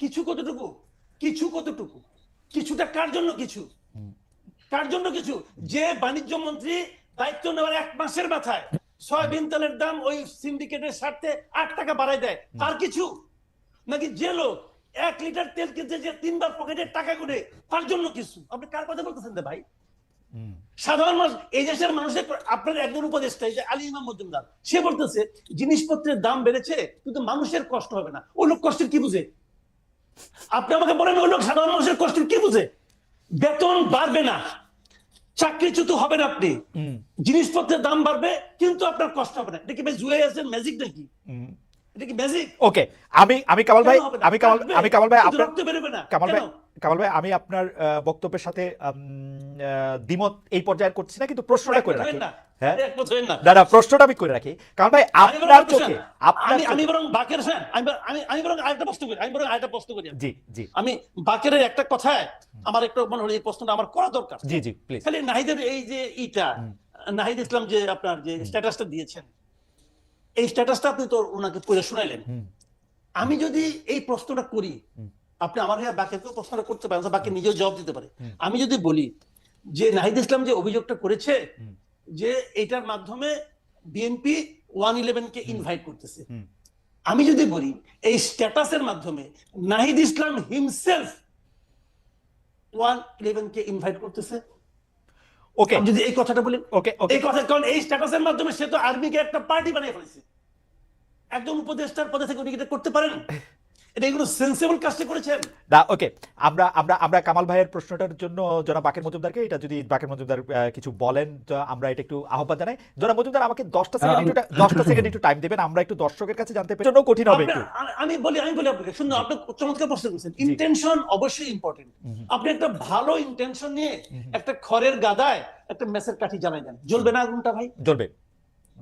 কিছু কতটুকু? কিছু কতটুকু? কিছুটা কার জন্য কিছু? কার জন্য কিছু? যে বাণিজ্য মন্ত্রী দায়িত্ব নেওয়ার এক মাসের মাথায় সয়াবিন তেলের দাম ওই সিন্ডিকেটের স্বার্থে আট টাকা বাড়ায় দেয়। তার কিছু? নাকি যে লোক এক লিটার তেল কিনতে যে তিনবার পকেটের টাকা করে তার জন্য কিছু? আপনি কার কথা বলতেছেন ভাই? সাধারণ মানুষ এই দেশের মানুষের আপনার একজন উপদেষ্টা এই যে আলী ইমাম মজুমদার সে বলতেছে জিনিসপত্রের দাম বেড়েছে কিন্তু মানুষের কষ্ট হবে না। ওই লোক কষ্টের কি বুঝে? আপনি আমাকে বলেন ওই লোক সাধারণ মানুষের কষ্ট কি বুঝে? বেতন বাড়বে না চাকরিচ্যুত হবেন আপনি। জিনিসপত্রের দাম বাড়বে কিন্তু আপনার কষ্ট হবে না। এটা কি জুয়ে আছেন ম্যাজিক নাকি? এটা কি ম্যাজিক ওকে আমি আমি কামাল ভাই আমি কামাল আমি কামাল ভাই আপনার কামাল ভাই? কামাল ভাই আমি আপনার বক্তব্যের সাথে দ্বিমত এই পর্যায়ে করছি না কিন্তু প্রশ্নটা করে রাখি। হ্যাঁ? না। না না প্রশ্নটা আমি করে রাখি। ভাই আমি আপনার চোখে আপনার আমি আমি বরং বাকের আমি আমি আমি বরং আরেকটা প্রশ্ন করি আমি বরং আরেকটা প্রশ্ন করি। জি জি। আমি বাকের একটা কথায় আমার একটু মনে হলো এই প্রশ্নটা আমার করা দরকার। জি জি প্লিজ খালি নাহিদের এই যে ইটা নাহিদ ইসলাম যে আপনার যে স্ট্যাটাসটা দিয়েছেন এই স্ট্যাটাসটা আপনি তো ওনাকে পড়ে শোনাইলেন। আমি যদি এই প্রশ্নটা করি আপনি আমার হ্যাঁ বাকিকেও প্রশ্নটা করতে পারেন বাকি নিজেও জবাব দিতে পারে। আমি যদি বলি যে নাহিদ ইসলাম যে অভিযোগটা করেছে যে এটার মাধ্যমে বিএনপি ওয়ান ইলেভেন কে ইনভাইট করতেছে। আমি যদি বলি এই স্ট্যাটাসের মাধ্যমে Nahid Islam himself one eleven কে ইনভাইট করতেছে। ওকে যদি এই কথাটা বলি ওকে এই কথা কারণ এই স্ট্যাটাসের মাধ্যমে সে তো আর্মিকে একটা পার্টি বানিয়ে ফেলেছে। একজন উপদেষ্টার পদে থেকে উনি এটা করতে পারেন? এটা এগুলো সেন্সিবল কাজটা করেছেন। না ওকে আমরা আমরা আমরা কামাল ভাইয়ের প্রশ্নটার জন্য জনাব বাকের মজুমদারকে এটা যদি বাকের মজুমদার কিছু বলেন আমরা এটা একটু আহ্বান জানাই। জনাব মজুমদার আমাকে দশটা সেকেন্ড একটু দশটা সেকেন্ড একটু টাইম দেবেন আমরা একটু দর্শকের কাছে জানতে পেরে জন্য কঠিন হবে একটু। আমি বলি আমি বলি আপনাকে। শুনুন আপনি চমৎকার প্রশ্ন করছেন। ইন্টেনশন অবশ্যই ইম্পর্টেন্ট আপনি একটা ভালো ইন্টেনশন নিয়ে একটা খড়ের গাদায় একটা মেসের কাঠি জ্বালাই দেন। জ্বলবে না আগুনটা ভাই? জ্বলবে।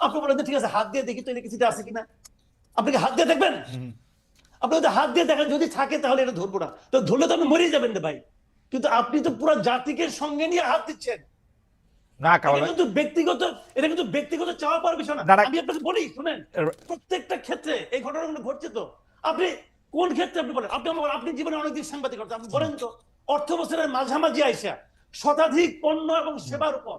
আপনি বলেন ঠিক আছে হাত দিয়ে দেখি তো ইলেকট্রিসিটি আছে কিনা। আপনি কি হাত দিয়ে দেখবেন? আপনি যদি হাত দিয়ে দেখেন যদি থাকে তাহলে এটা ধরবো না। তো ধরলে তো আপনি মরেই যাবেন রে ভাই। কিন্তু আপনি তো পুরো জাতিকে সঙ্গে নিয়ে হাত দিচ্ছেন। না কিন্তু ব্যক্তিগত এটা কিন্তু ব্যক্তিগত চাওয়া পাওয়ার বিষয় না। আমি আপনাকে বলি শুনেন। প্রত্যেকটা ক্ষেত্রে এই ঘটনাগুলো ঘটছে তো। আপনি কোন ক্ষেত্রে আপনি বলেন? আপনি আমার আপনি জীবনে অনেকদিন সাংবাদিক আপনি বলেন তো অর্থ বছরের মাঝামাঝি আইসা শতাধিক পণ্য এবং সেবার উপর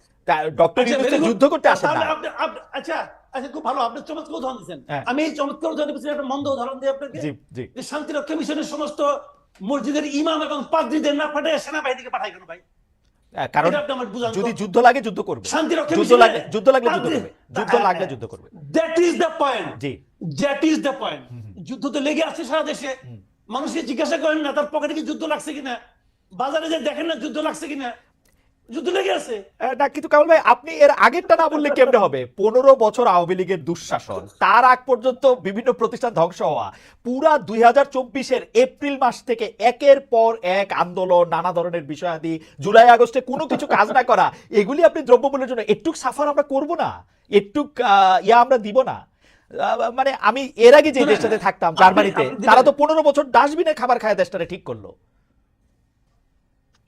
ডক্টর আচ্ছা. যুদ্ধ করতে আসেন তাহলে না আপনি- আপনি- আচ্ছা আচ্ছা খুব ভালো আপনি চমৎকার উদাহরণ দিচ্ছেন। আমি এই চমৎকার উদাহরণ দিচ্ছি একটা মন্দ উদাহরণ দিই আপনাকে। জি জি। যে শান্তিরক্ষা মিশনের সমস্ত মসজিদের ইমাম এবং পাদ্রীদের না পাঠায় সেনাবাহিনীকে পাঠায় কেন ভাই? কারণ এটা আপনি আমার বুঝান তো। যদি যুদ্ধ লাগে যুদ্ধ করবে। যুদ্ধ লাগলে যুদ্ধ লাগলে যুদ্ধ করবে। যুদ্ধ হ্যাঁ, লাগলে হ্যাঁ। যুদ্ধ করবে। দ্যাট ইজ দ্য পয়েন্ট জি। দ্যাট ইজ দ্য পয়েন্ট যুদ্ধ তো লেগে আছে সারা দেশে। মানুষকে জিজ্ঞাসা করেন না তার পকেটে কি যুদ্ধ লাগছে কিনা? বাজারে যে দেখেন না যুদ্ধ লাগছে কিনা? যুদ্ধ লেগে আছে। আহ, না কিন্তু কামাল ভাই আপনি এর আগেরটা না বললে কেমনে হবে? পনেরো বছর আওয়ামী লীগের দুঃশাসন তার আগ পর্যন্ত বিভিন্ন প্রতিষ্ঠান ধ্বংস হওয়া পুরা দুই হাজার চব্বিশের এপ্রিল মাস থেকে একের পর এক আন্দোলন নানা ধরনের বিষয়াদি জুলাই আগস্টে কোনো কিছু কাজ না করা এগুলি আপনি দ্রব্যমূল্যের জন্য একটুক সাফার আমরা করব না একটুক আহ, ইয়া আমরা দিব না। মানে আমি এর আগে যে দেশটাতে থাকতাম জার্মানিতে তারা তো পনেরো বছর ডাস্টবিনে খাবার খায় দেশটারে ঠিক করল।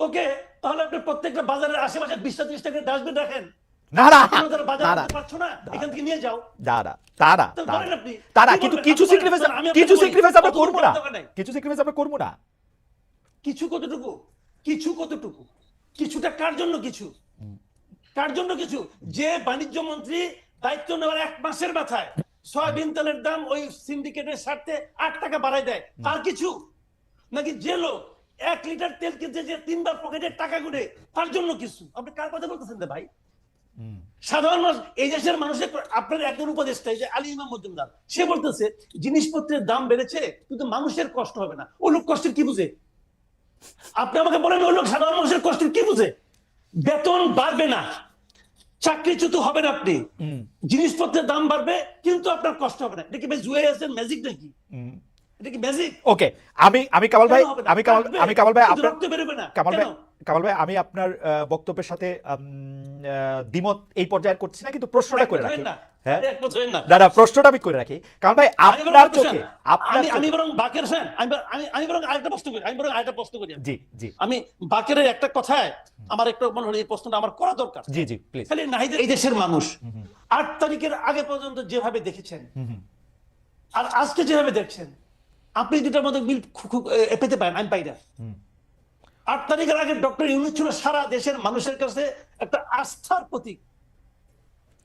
ওকে তাহলে আপনি প্রত্যেকটা বাজারের আশেপাশে বিশটা ত্রিশ টাকা ডাস্টবিন রাখেন? কিছু স্যাক্রিফাইস আমরা করব না। কিছু স্যাক্রিফাইস আমরা করব না। কিছু কতটুকু? কিছু কতটুকু? কিছুটা কার জন্য কিছু? কার জন্য কিছু? যে বাণিজ্য মন্ত্রী দায়িত্ব নেওয়ার এক মাসের মাথায় সয়াবিন তেলের দাম ওই সিন্ডিকেটের স্বার্থে আট টাকা বাড়ায় দেয়। তার কিছু? নাকি যে লোক এক লিটার তেল কিনতে যে তিনবার পকেটের টাকা গুনে তার জন্য কিছু। আপনি কার কথা বলতেছেন ভাই? সাধারণ মানুষ এই দেশের মানুষের আপনার একজন উপদেষ্টা যে আলী ইমাম মজুমদার সে বলতেছে জিনিসপত্রের দাম বেড়েছে কিন্তু মানুষের কষ্ট হবে না। ও লোক কষ্টের কি বুঝে? আপনি আমাকে বলেন ওই লোক সাধারণ মানুষের কষ্টের কি বুঝে? বেতন বাড়বে না। চাকরিচ্যুত হবেন আপনি। জিনিসপত্রের দাম বাড়বে কিন্তু আপনার কষ্ট হবে না। এটা কি ভাই জুয়ে আছেন ম্যাজিক নাকি? ওকে আমি আমি কামাল ভাই আমি কামাল আমি কামাল ভাই আপনার কামাল ভাই কামাল ভাই আমি আপনার বক্তব্যের সাথে দ্বিমত এই পর্যায়ে করছি না কিন্তু প্রশ্নটা করে রাখি। হ্যাঁ? প্রশ্নটা আমি করে রাখি। কারণ ভাই আপনার চোখে আপনার আমি বরং বাকের বরং- আমি আমি বরং আরেকটা প্রশ্ন করি আমি বরং আরেকটা প্রশ্ন করি। জি জি। আমি বাকের একটা কথায় আমার একটু মনে হলো এই প্রশ্নটা আমার করা দরকার। জি জি প্লিজ খালি নাহিদের এই দেশের মানুষ। আট তারিখের আগে পর্যন্ত যেভাবে দেখেছেন আর আজকে যেভাবে দেখছেন আপনি দুটার মধ্যে মিল এ, পেতে পারেন আমি পাই না। আট তারিখের আগে ডক্টর ইউনুস ছিল সারা দেশের মানুষের কাছে একটা আস্থার প্রতীক।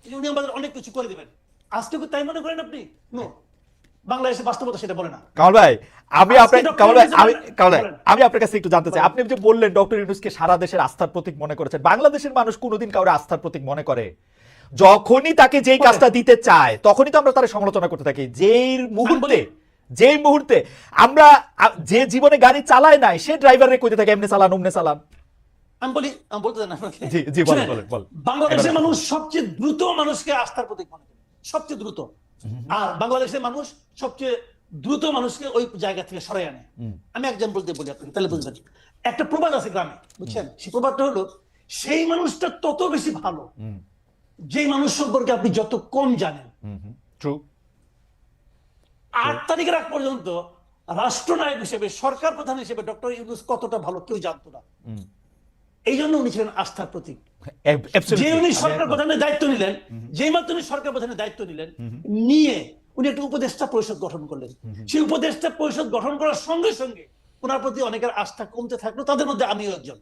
উনি আমাদের অনেক কিছু করে দেবেন। আজকে তাই মনে করেন আপনি? নো। বাংলাদেশের বাস্তবতা সেটা বলে না। কামাল ভাই আমি আপনার কামাল ভাই আমি কামাল ভাই আমি আপনার কাছে একটু জানতে চাই। আপনি যে বললেন ডক্টর ইউনুসকে সারা দেশের আস্থার প্রতীক মনে করেছেন বাংলাদেশের মানুষ কোনোদিন কাউরে আস্থার প্রতীক মনে করে? যখনই তাকে যেই কাজটা দিতে চায় তখনই তো আমরা তার সমালোচনা করতে থাকি। যেই মুহূর্তে যেই মুহূর্তে আমরা যে জীবনে গাড়ি চালায় নাই সে ড্রাইভারে কইতে থাকে এমনি চালান অমনে চালান। আমি বলি আমি বলতে দেন জি, জি, বলেন, বলেন। বাংলাদেশের মানুষ সবচেয়ে দ্রুত মানুষকে আস্থার প্রতীক মনে করে। সবচেয়ে দ্রুত। আর বাংলাদেশের মানুষ সবচেয়ে দ্রুত মানুষকে ওই জায়গা থেকে সরাই আনে। আমি এক্সাম্পল দিয়ে বলি আপনাকে তাহলে বুঝবেন। একটা প্রবাদ আছে গ্রামে বুঝছেন? সেই প্রবাদটা হলো সেই মানুষটা তত বেশি ভালো যেই মানুষ সম্পর্কে আপনি যত কম জানেন। ট্রু আট তারিখের আগ পর্যন্ত রাষ্ট্রনায়ক হিসেবে সরকার প্রধান হিসেবে ডক্টর ইউনুস কতটা ভালো কেউ জানতো না। এই জন্য উনি ছিলেন আস্থার প্রতীক। যে উনি সরকার প্রধানের দায়িত্ব নিলেন যেই মাত্র উনি সরকার প্রধানের দায়িত্ব নিলেন নিয়ে উনি একটা উপদেষ্টা পরিষদ গঠন করলেন। সেই উপদেষ্টা পরিষদ গঠন করার সঙ্গে সঙ্গে ওনার প্রতি অনেকের আস্থা কমতে থাকল তাদের মধ্যে আমিও একজন।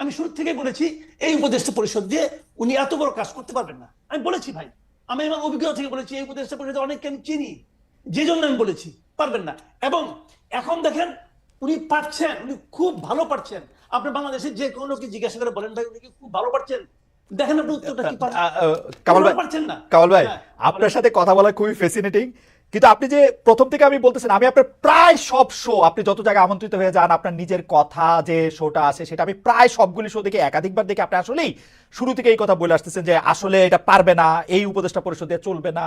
আমি শুরু থেকে বলেছি এই উপদেষ্টা পরিষদ দিয়ে উনি এত বড় কাজ করতে পারবেন না। আমি বলেছি ভাই আমি আমার অভিজ্ঞতা থেকে বলেছি এই উপদেষ্টা পরিষদে অনেককে আমি চিনি। যে জন্য আমি বলেছি পারবেন না। এবং এখন দেখেন উনি পারছেন উনি খুব ভালো পারছেন। আপনি বাংলাদেশের যে কোনো লোককে জিজ্ঞাসা করে বলেন ভাই উনি কি খুব ভালো পারছেন? দেখেন আপনি উত্তরটা কি কামাল ভাই পারছেন না। কামাল ভাই হ্যাঁ, আপনার সাথে কথা বলা খুবই ফ্যাসিনেটিং কিন্তু আপনি যে প্রথম থেকে আমি বলতেছেন আমি আপনার প্রায় সব শো আপনি যত জায়গায় আমন্ত্রিত হয়ে যান আপনার নিজের কথা যে শোটা আছে সেটা আমি প্রায় সবগুলি শো দেখে একাধিকবার দেখে আপনি আসলেই শুরু থেকে এই কথা বলে আসতেছেন যে আসলে এটা পারবে না এই উপদেষ্টা পরিষদ চলবে না।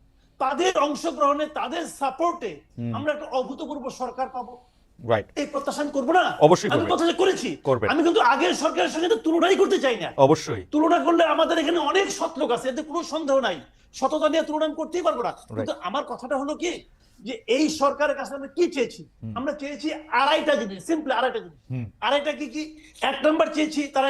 তাদের অংশগ্রহণে তাদের সাপোর্টে আমরা একটা অভূতপূর্ব সরকার পাবো। রাইট এই প্রত্যাশা আমি না? অবশ্যই আমি প্রত্যাশা করেছি। আমি কিন্তু আগের সরকারের সঙ্গে তুলনাই করতে চাই না। অবশ্যই। তুলনা করলে আমাদের এখানে অনেক সৎ লোক আছে এতে কোনো সন্দেহ নাই। সততা নিয়ে তুলনা করতেই পারব না। কিন্তু আমার কথাটা হলো কি? যে এই সরকারের কাছে আমরা কি চেয়েছি? আমরা চেয়েছি আড়াইটা জিনিস সিম্পল আড়াইটা জিনিস। আড়াইটা কি কি? এক নম্বর চেয়েছি তারা